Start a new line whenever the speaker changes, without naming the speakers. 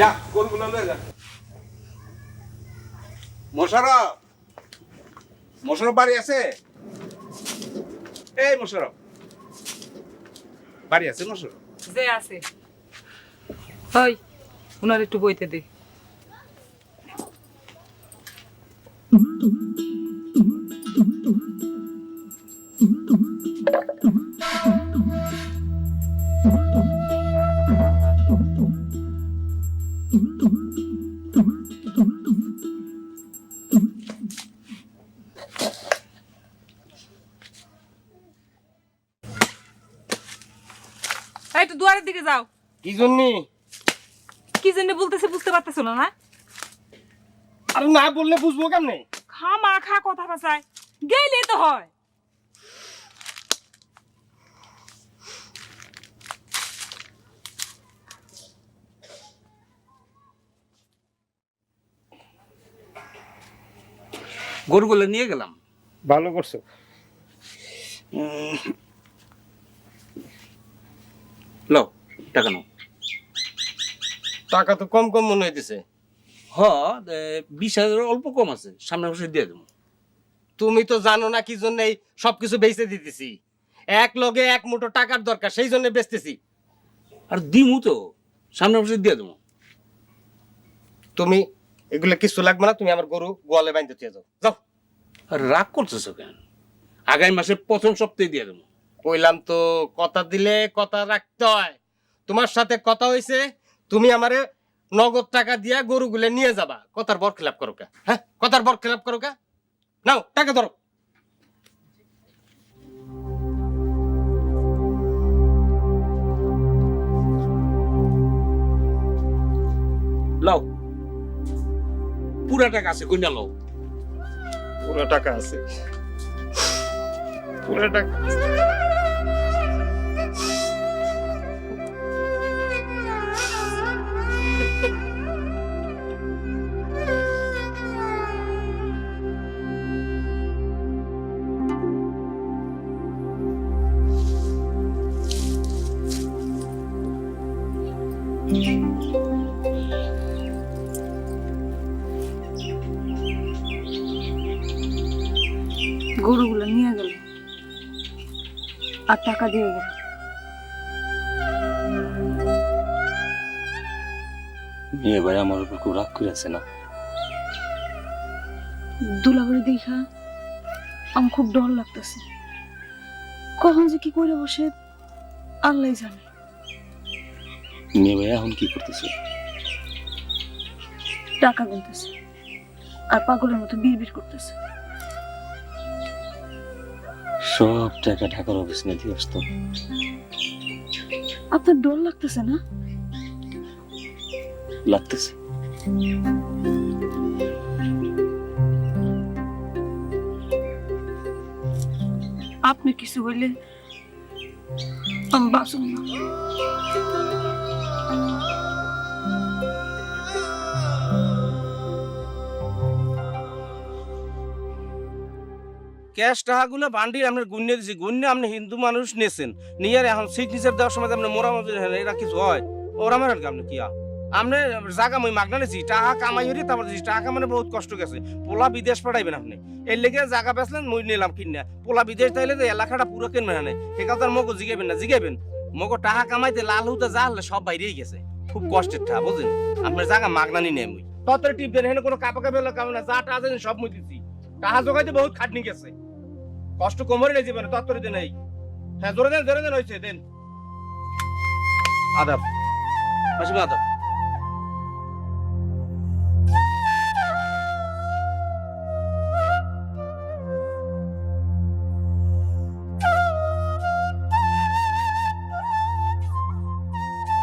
যা লয়ে যা। মোশারফ মোশারফ বাড়ি আছে? এই মোশারফ। বাড়ি আছে মোশারফ?
যে আছে। হয় উনার একটু বইতে দে। এই তো দুয়ারের দিকে যাও।
কি জন্যে?
কি জন্য বলতেছে বুঝতে পারতেছো না না?
আরে না বললে বুঝব কেমনে?
খা মা খা কথা বাসায় গেলে তো হয়।
গরুগুলো নিয়ে গেলাম।
ভালো করছ।
লো টাকা নাও।
টাকা তো কম কম মনে হইতেছে।
হ বিশ হাজার অল্প কম আছে সামনে বসে দিয়ে দেবো।
তুমি তো জানো না কি জন্য সবকিছু বেচে দিতেছি। এক লগে এক মুঠো টাকার দরকার সেই জন্য বেচতেছি।
আর দিমু তো সামনে বসে দিয়ে দেবো।
তুমি এগুলো কিছু লাগবে না তুমি আমার গরু গোয়ালে বাইন্ধে দিয়ে যাও। যাও।
আর রাগ করতেছো কেন? আগামী মাসের প্রথম সপ্তাহে দিয়ে দেবো।
কইলাম তো কথা দিলে কথা রাখতে হয়। তোমার সাথে কথা হয়েছে তুমি আমারে নগদ টাকা দিয়া গরুগুলো নিয়ে যাবা। কথার বর খেলাপ করো কা? হ্যাঁ? কথার বর খেলাপ করো কা? নাও টাকা ধরো।
লও। পুরা টাকা আছে কইনা লও।
পুরা টাকা আছে। পুরো টাকা
গরুগুলো নিয়ে গেল। আর টাকা দিয়ে গেল।
মেয়ে ভাই আমার উপর খুব রাগ করে আছে না।
দুলাবাড়ি দেখা আমার খুব ডর লাগতেছে। কখন যে কি করে বসে আল্লাহ জানে।
মেয়ে ভাই এখন কি করতেছে?
টাকা গুনতেছে আর পাগলের মতো বিড় বিড় করতেছে।
সব টাকা ঢাকার অফিস নিয়ে দিয়ে আসতো
আপনার ডর লাগতেছে না?
লাগতেছে।
আপনি কিছু হইলে আমি বাঁচব না।
ক্যাশ টাকাগুলো বান্ডিল আপনার গুন্যে দিছি গুন্যে আপনি হিন্দু মানুষ নেছেন নিয়ে এখন সিগনেচার দেওয়ার সময় আপনি মোরা হেন এরা কিছু হয়। ওরা আমার আপনি কিয়া আপনি জাগা মই মাগনা নিছি, টাকা কামাই হরি তারপর দিছি। টাকা মানে বহুত কষ্ট গেছে। পোলা বিদেশ পাঠাইবেন আপনি। এর লেগে জাগা বেচলেন, মই নিলাম কিনা। পোলা বিদেশ তাইলে যে এলাকাটা পুরো কিনবেন হানে সে কথা আর মগো জিগাইবেন না, জিগাইবেন। মগো টাকা কামাইতে লাল হতে যা হলে সব বাইরেই গেছে। খুব কষ্টের ঠা, বুঝলেন? আপনার জাগা মাগনা নি নেই মুই। ততরে টিপ দেন হেন কোনো কাপা কাপে কাম না, যা টাকা দেন সব মুই দিছি। টাকা জোগাইতে বহুত খাটনি গেছে। কষ্ট কোমরে নেই জীবনে তত্তর দিন হ্যাঁ জোরে দেন জোরে দেন হয়েছে দেন। আদাব। আদাব।